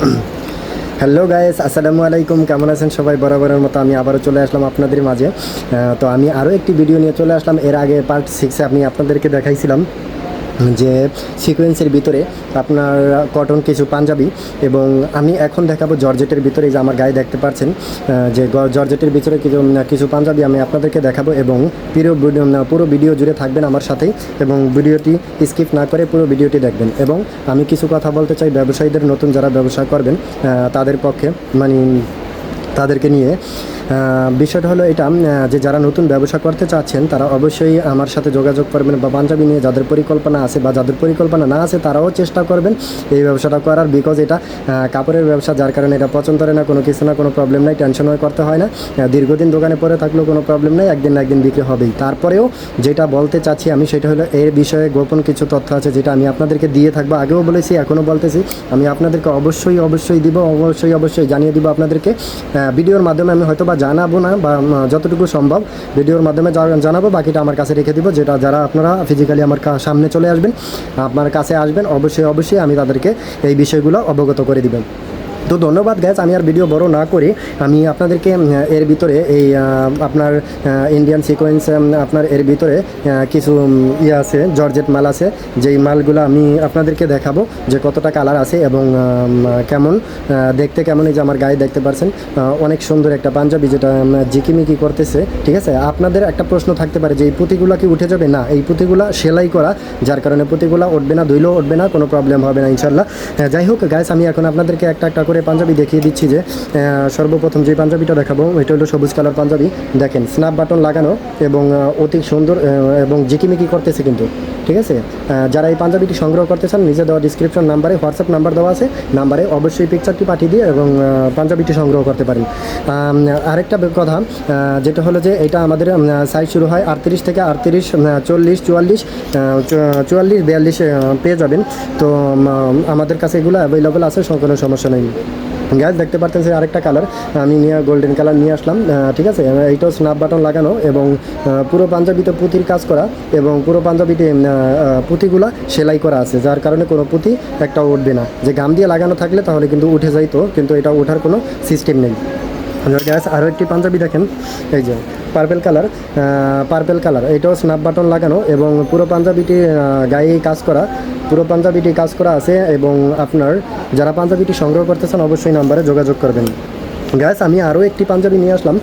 Hello guys আসসালামু আলাইকুম কেমন আছেন সবাই? বরাবরের মতো আমি আবারও চলে আসলাম আপনাদের মাঝে। তো আমি আরও একটি ভিডিও নিয়ে চলে আসলাম। এর আগে পার্ট সিক্সে আমি আপনাদেরকে দেখাইছিলাম। যে সিকোয়েন্সের ভিতরে আপনার কটন কিছু পাঞ্জাবি এবং আমি এখন দেখাবো জর্জেটের ভিতরে যে আমার গায়ে দেখতে পাচ্ছেন যে জর্জেটের ভিতরে কিছু কিছু পাঞ্জাবি আমি আপনাদেরকে দেখাবো এবং পুরো পুরো ভিডিও জুড়ে থাকবেন আমার সাথেই এবং ভিডিওটি স্কিপ না করে পুরো ভিডিওটি দেখবেন এবং আমি কিছু কথা বলতে চাই ব্যবসায়ীদের নতুন যারা ব্যবসা করবেন তাদের পক্ষে মানে তাদেরকে নিয়ে। বিষয়টা হলো এটা যে যারা নতুন ব্যবসা করতে চাচ্ছেন, তারা অবশ্যই আমার সাথে যোগাযোগ করবেন বা পাঞ্জাবি নিয়ে যাদের পরিকল্পনা আছে বা যাদের পরিকল্পনা না আছে, তারাও চেষ্টা করবেন এই ব্যবসাটা করার বিকজ এটা কাপড়ের ব্যবসা, যার কারণে এটা পছন্দ করে না, কোনো কিছু না, কোনো প্রবলেম নাই টেনশনও করতে হয় না। দীর্ঘদিন দোকানে পরে থাকলেও কোনো প্রবলেম নেই, একদিন না একদিন বিক্রি হবেই। তারপরেও যেটা বলতে চাচ্ছি আমি, সেটা হলো এর বিষয়ে গোপন কিছু তথ্য আছে, যেটা আমি আপনাদেরকে দিয়ে থাকব। আগেও বলেছি, এখনও বলতেছি, আমি আপনাদেরকে অবশ্যই অবশ্যই দিব, অবশ্যই অবশ্যই জানিয়ে দিব আপনাদেরকে। ভিডিওর মাধ্যমে আমি হয়তো বা জানাব না বা যতটুকু সম্ভব ভিডিওর মাধ্যমে জানাব, বাকিটা আমার কাছে রেখে দিব, যেটা যারা আপনারা ফিজিক্যালি আমার সামনে চলে আসবেন, আপনার কাছে আসবেন, অবশ্যই অবশ্যই আমি তাদেরকে এই বিষয়গুলো অবগত করে দিবেন। তো ধন্যবাদ গ্যাস আমি আর ভিডিও বড় না করি আমি আপনাদেরকে এর ভিতরে এই আপনার ইন্ডিয়ান সিকোয়েন্স আপনার এর ভিতরে কিছু ইয়ে আছে, জর্জেট মাল আছে, যেই মালগুলো আমি আপনাদেরকে দেখাবো যে কতটা কালার আছে এবং কেমন দেখতে কেমন, এই যে আমার গায়ে দেখতে পারছেন অনেক সুন্দর একটা পাঞ্জাবি যেটা জিকিমিকি করতেছে, ঠিক আছে? আপনাদের একটা প্রশ্ন থাকতে পারে যে এই পুঁতিগুলো কি উঠে যাবে? না, এই পুঁতিগুলো সেলাই করা, যার কারণে পুঁতিগুলো উঠবে না, ধুইলেও উঠবে না, কোনো প্রবলেম হবে না ইনশাল্লাহ যাই হোক গাইস আমি এখন আপনাদেরকে একটা একটা করে পাঞ্জাবি দেখিয়ে দিচ্ছি যে সর্বপ্রথম যে পাঞ্জাবিটা দেখাবো, এটা হলো সবুজ কালার পাঞ্জাবি। দেখেন স্ন্যাপ বাটন লাগানো এবং অতি সুন্দর এবং জিকিমিকি করতেছে কিন্তু, ঠিক আছে? যারা এই পাঞ্জাবিটি সংগ্রহ করতে চান নিজে দেওয়া ডিসক্রিপশন নাম্বারে হোয়াটসঅ্যাপ নাম্বার দেওয়া আছে নাম্বারে অবশ্যই পিকচারটি পাঠিয়ে দিয়ে এবং পাঞ্জাবিটি সংগ্রহ করতে পারেন। আরেকটা কথা যেটা হলো যে, এটা আমাদের সাইজ শুরু হয় আটত্রিশ থেকে আটত্রিশ চল্লিশ, চুয়াল্লিশ চুয়াল্লিশ, বিয়াল্লিশ পেয়ে যাবেন। তো আমাদের কাছে এগুলো অ্যাভেলেবল আছে, কোনো সমস্যা নেই। গ্যাস দেখতে পারতেন সে আরেকটা কালার। আমি নিয়ে গোল্ডেন কালার নিয়ে আসলাম ঠিক আছে? এইটাও স্ন্যাপ বাটন লাগানো এবং পুরো পাঞ্জাবিতে পুঁতির কাজ করা এবং পুরো পাঞ্জাবিতে পুঁতিগুলা সেলাই করা আছে, যার কারণে কোনো পুঁতি একটা উঠবে না। যে গাম দিয়ে লাগানো থাকলে তাহলে কিন্তু উঠে যাইতো, কিন্তু এটা ওঠার কোনো সিস্টেম নেই। গ্যাস আরও একটি পাঞ্জাবি দেখেন। এই যে পার্পেল কালার পার্পেল কালার এটাও স্ন্যাপ বাটন লাগানো এবং পুরো পাঞ্জাবিটি গায়ে কাজ করা। পুরো পাঞ্জাবিটি কাজ করা আছে এবং আপনার যারা পাঞ্জাবিটি সংগ্রহ করতে চান, অবশ্যই নাম্বারে যোগাযোগ করবেন। গ্যাস আমি আরও একটি পাঞ্জাবি নিয়ে আসলাম।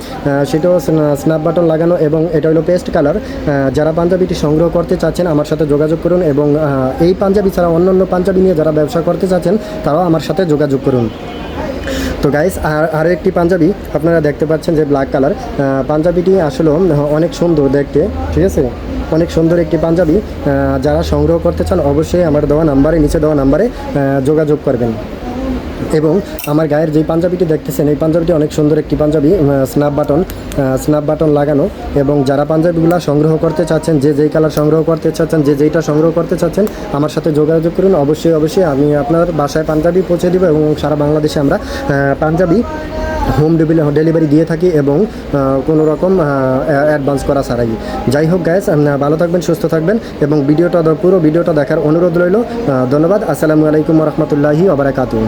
সেটাও স্ন্যাপ বাটন লাগানো এবং এটা হলো পেস্ট কালার যারা পাঞ্জাবিটি সংগ্রহ করতে চাচ্ছেন, আমার সাথে যোগাযোগ করুন এবং এই পাঞ্জাবি ছাড়া অন্য অন্য পাঞ্জাবি নিয়ে যারা ব্যবসা করতে চাচ্ছেন, তারাও আমার সাথে যোগাযোগ করুন। তো গাইস আর আরও একটি পাঞ্জাবি আপনারা দেখতে পাচ্ছেন যে ব্ল্যাক কালার পাঞ্জাবিটি আসলে অনেক সুন্দর দেখতে, ঠিক আছে? অনেক সুন্দর একটি পাঞ্জাবি। যারা সংগ্রহ করতে চান, অবশ্যই আমার দেওয়া নাম্বারে নিচে দেওয়া নাম্বারে যোগাযোগ করবেন। এবং আমার গায়ের যে পাঞ্জাবিটি দেখতেছেন, এই পাঞ্জাবিটি অনেক সুন্দর একটি panjabi snap button snap button লাগানো এবং যারা পাঞ্জাবিগুলো সংগ্রহ করতে চাচ্ছেন, যে যেই কালার সংগ্রহ করতে চাচ্ছেন, যে যেইটা সংগ্রহ করতে চাচ্ছেন, আমার সাথে যোগাযোগ করুন। অবশ্যই অবশ্যই আমি আপনার বাসায় পাঞ্জাবি পৌঁছে দেবো এবং সারা বাংলাদেশে আমরা পাঞ্জাবি হোম ডেলিভারি দিয়ে থাকি এবং কোনো রকম অ্যাডভান্স করা ছাড়াই। যাই হোক গ্যাস ভালো থাকবেন, সুস্থ থাকবেন এবং ভিডিওটা, পুরো ভিডিওটা দেখার অনুরোধ রইল। ধন্যবাদ। আসসালামু আলাইকুম রহমতুল্লাহি আবরাকাতু